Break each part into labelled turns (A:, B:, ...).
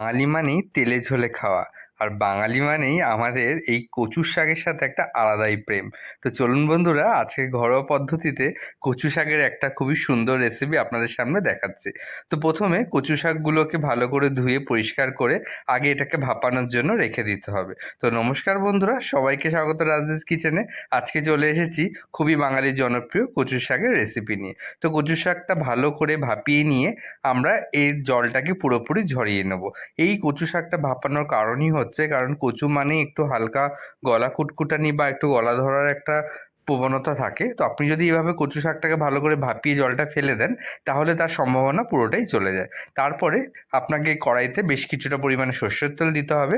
A: বাঙালি মানেই তেলে ঝোলে খাওয়া। আর বাঙালি মানেই আমাদের এই কচুর শাকের সাথে একটা আলাদাই প্রেম। তো চলুন বন্ধুরা আজকে ঘরোয়া পদ্ধতিতে কচু শাকের একটা খুবই সুন্দর রেসিপি আপনাদের সামনে দেখাচ্ছি। তো প্রথমে কচু শাকগুলোকে ভালো করে ধুয়ে পরিষ্কার করে আগে এটাকে ভাপানোর জন্য রেখে দিতে হবে। তো নমস্কার বন্ধুরা, সবাইকে স্বাগত রাজদেশ কিচেনে। আজকে চলে এসেছি খুবই বাঙালির জনপ্রিয় কচু শাকের রেসিপি নিয়ে। তো কচু শাকটা ভালো করে ভাপিয়ে নিয়ে আমরা এর জলটাকে পুরোপুরি ঝরিয়ে নেব। এই কচু শাকটা ভাপানোর কারণই হচ্ছে কারণ কচু মানেই একটু হালকা গলা কুটকুটানি বা একটু গলা ধরার একটা প্রবণতা থাকে। তো আপনি যদি এভাবে কচু শাকটাকে ভালো করে ভাপিয়ে জলটা ফেলে দেন, তাহলে তার সম্ভাবনা পুরোটাই চলে যায়। তারপরে আপনাকে কড়াইতে বেশ কিছুটা পরিমাণে সর্ষের তেল দিতে হবে।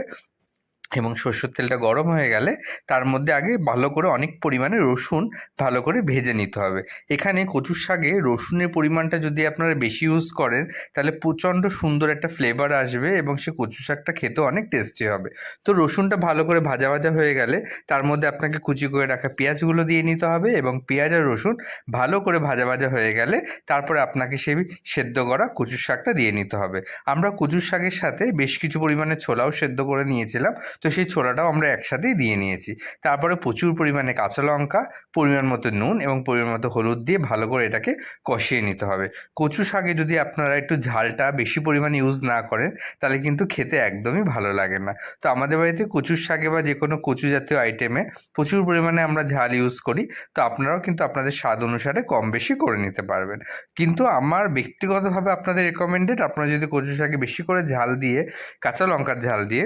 A: এবং সর্ষের তেলটা গরম হয়ে গেলে তার মধ্যে আগে ভালো করে অনেক পরিমাণে রসুন ভালো করে ভেজে নিতে হবে। এখানে কচুর শাকে রসুনের পরিমাণটা যদি আপনারা বেশি ইউজ করেন, তাহলে প্রচণ্ড সুন্দর একটা ফ্লেভার আসবে এবং সে কচু শাকটা খেতেও অনেক টেস্টি হবে। তো রসুনটা ভালো করে ভাজা ভাজা হয়ে গেলে তার মধ্যে আপনাকে কুচি করে রাখা পেঁয়াজগুলো দিয়ে নিতে হবে এবং পেঁয়াজ আর রসুন ভালো করে ভাজা ভাজা হয়ে গেলে তারপরে আপনাকে সেই সেদ্ধ করা কচুর শাকটা দিয়ে নিতে হবে। আমরা কচুর শাকের সাথে বেশ কিছু পরিমাণে ছোলাও সেদ্ধ করে নিয়েছিলাম। তো সেই ছোলাটাও আমরা একসাথেই দিয়ে নিয়েছি। তারপরে প্রচুর পরিমাণে কাঁচা লঙ্কা, পরিমাণ মতো নুন এবং পরিমাণ মতো হলুদ দিয়ে ভালো করে এটাকে কষিয়ে নিতে হবে। কচু শাকে যদি আপনারা একটু ঝালটা বেশি পরিমাণে ইউজ না করেন, তাহলে কিন্তু খেতে একদমই ভালো লাগে না। তো আমাদের বাড়িতে কচুর শাকে বা যে কোনো কচু জাতীয় আইটেমে প্রচুর পরিমাণে আমরা ঝাল ইউজ করি, তো আপনারাও কিন্তু আপনাদের স্বাদ অনুসারে কম বেশি করে নিতে পারবেন। কিন্তু আমার ব্যক্তিগতভাবে আপনাদের রেকমেন্ডেড আপনারা যদি কচু শাকে বেশি করে ঝাল দিয়ে, কাঁচা লঙ্কার ঝাল দিয়ে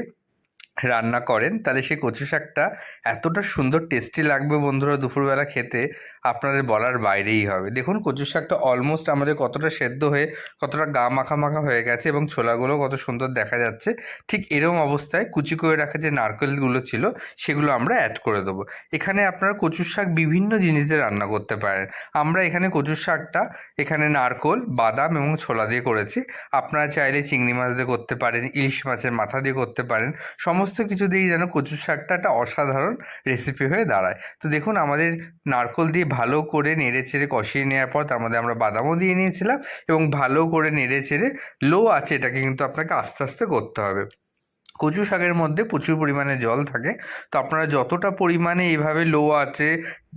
A: রান্না করেন, তাহলে সেই কচু শাকটা এতটা সুন্দর টেস্টি লাগবে বন্ধুরা দুপুরবেলা খেতে, আপনাদের বলার বাইরেই হবে। দেখুন কচু শাকটা অলমোস্ট আমাদের কতটা সেদ্ধ হয়ে, কতটা গা মাখা মাখা হয়ে গেছে এবং ছোলাগুলো কত সুন্দর দেখা যাচ্ছে। ঠিক এরকম অবস্থায় কুচি করে রাখা যে নারকেলগুলো ছিল, সেগুলো আমরা অ্যাড করে দেবো। এখানে আপনারা কচুর শাক বিভিন্ন জিনিস দিয়ে রান্না করতে পারেন। আমরা এখানে কচুর শাকটা, এখানে নারকোল, বাদাম এবং ছোলা দিয়ে করেছি। আপনারা চাইলে চিংড়ি মাছ দিয়ে করতে পারেন, ইলিশ মাছের মাথা দিয়ে করতে পারেন। সমস্ত কিছু দিয়েই যেন কচুর শাকটা একটা অসাধারণ রেসিপি হয়ে দাঁড়ায়। তো দেখুন, আমাদের নারকোল দিয়ে ভালো করে নেড়ে চেড়ে কষিয়ে নেওয়ার পর তার মধ্যে আমরা বাদামও দিয়ে নিয়েছিলাম এবং ভালো করে নেড়ে চেড়ে লো আছে এটাকে কিন্তু আপনাকে আস্তে আস্তে করতে হবে। কচু শাকের মধ্যে প্রচুর পরিমাণে জল থাকে, তো আপনারা যতটা পরিমাণে এইভাবে লো আছে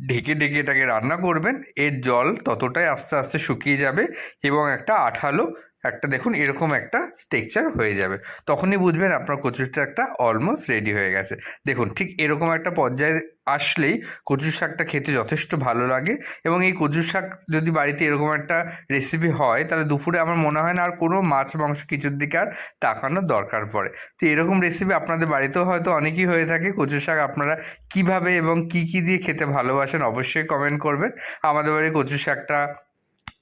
A: ঢেকে ঢেকে এটাকে রান্না করবেন, এর জল ততটাই আস্তে আস্তে শুকিয়ে যাবে এবং একটা আঠালো একটা দেখুন, এরকম একটা টেক্সচার হয়ে যাবে। তখনই বুঝবেন আপনার কচুরটা একটা অলমোস্ট রেডি হয়ে গেছে। দেখুন, ঠিক এরকম একটা পর্যায়ে আসলেই কচু শাকটা খেতে যথেষ্ট ভালো লাগে এবং এই কচু শাক যদি বাড়িতে এরকম একটা রেসিপি হয়, তাহলে দুপুরে আমার মনে হয় না আর কোনো মাছ, মাংস কিছুর দিকে আর তাকানোর দরকার পড়ে। তো এরকম রেসিপি আপনাদের বাড়িতেও হয়তো অনেকই হয়ে থাকে। কচু শাক আপনারা কীভাবে এবং কি কি দিয়ে খেতে ভালোবাসেন অবশ্যই কমেন্ট করবেন। আমাদের বাড়ি কচু শাকটা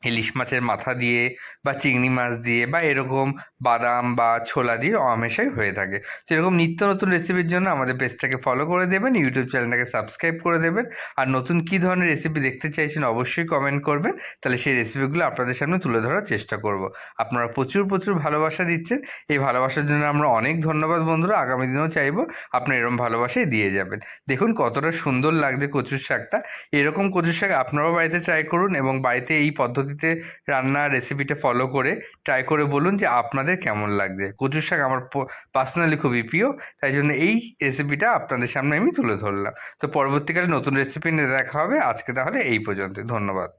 A: ইলিশ মাছের মাথা দিয়ে বা চিংড়ি মাছ দিয়ে বা এরকম বাদাম বা ছোলা দিয়ে অমেশাই হয়ে থাকে। সেরকম নিত্য নতুন রেসিপির জন্য আমাদের পেজটাকে ফলো করে দেবেন ইউটিউব চ্যানেলটাকে সাবস্ক্রাইব করে দেবেন। আর নতুন কী ধরনের রেসিপি দেখতে চাইছেন অবশ্যই কমেন্ট করবেন। তাহলে সেই রেসিপিগুলো আপনাদের সামনে তুলে ধরার চেষ্টা করব। আপনারা প্রচুর প্রচুর ভালোবাসা দিচ্ছেন। এই ভালোবাসার জন্য আমরা অনেক ধন্যবাদ বন্ধুরা। আগামী দিনেও চাইব আপনার এরকম ভালোবাসাই দিয়ে যাবেন। দেখুন কতটা সুন্দর লাগছে কচুর শাকটা। এরকম কচুর শাক আপনারাও বাড়িতে ট্রাই করুন এবং বাড়িতে এই পদ্ধতিতে রান্নার রেসিপিটা ফলো করে ট্রাই করে বলুন যে আপনাদের কেমন লাগছে। কচুর শাক আমার পার্সোনালি খুবই প্রিয়, তাই জন্য এই রেসিপিটা আপনাদের সামনে আমি তুলে ধরলাম। তো পরবর্তীকালে নতুন রেসিপি নিয়ে দেখা হবে, আজকে তাহলে এই পর্যন্ত ধন্যবাদ।